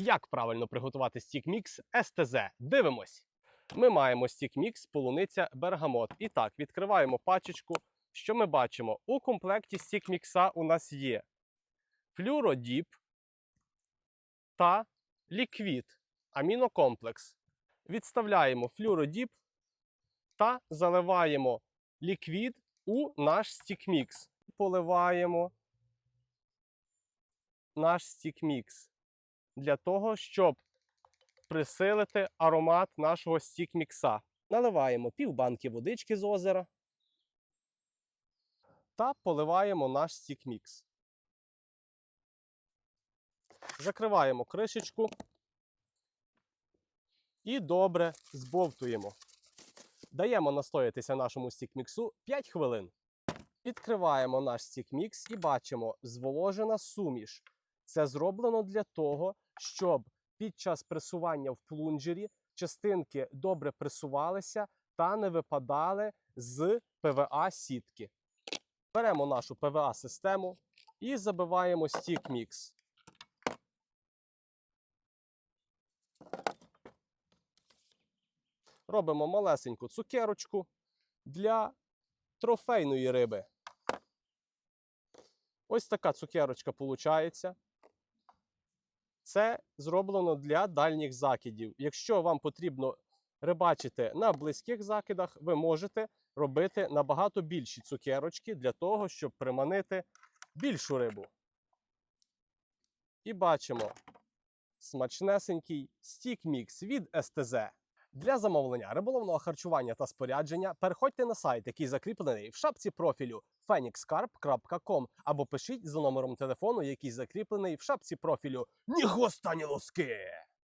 Як правильно приготувати стік-мікс СТЗ? Дивимось. Ми маємо стік-мікс полуниця бергамот. І так, відкриваємо пачечку. Що ми бачимо? У комплекті стік-мікса у нас є флюродіп та ліквід, амінокомплекс. Відставляємо флюродіп та заливаємо ліквід у наш стік-мікс. Поливаємо наш стік-мікс для того, щоб присилити аромат нашого стік-мікса. Наливаємо півбанки водички з озера та поливаємо наш стік-мікс. Закриваємо кришечку і добре збовтуємо. Даємо настоятися нашому стік-міксу 5 хвилин. Відкриваємо наш стік-мікс і бачимо зволожена суміш. Це зроблено для того, щоб під час пресування в плунжері частинки добре пресувалися та не випадали з ПВА сітки. Беремо нашу ПВА систему і забиваємо стік-мікс. Робимо малесеньку цукерочку для трофейної риби. Ось така цукерочка виходить. Це зроблено для дальніх закидів. Якщо вам потрібно рибачити на близьких закидах, ви можете робити набагато більші цукерочки для того, щоб приманити більшу рибу. І бачимо смачнесенький стік-мікс від СТЗ. Для замовлення риболовного харчування та спорядження переходьте на сайт, який закріплений в шапці профілю phoenixcarp.com або пишіть за номером телефону, який закріплений в шапці профілю. Ні хвоста, лоски!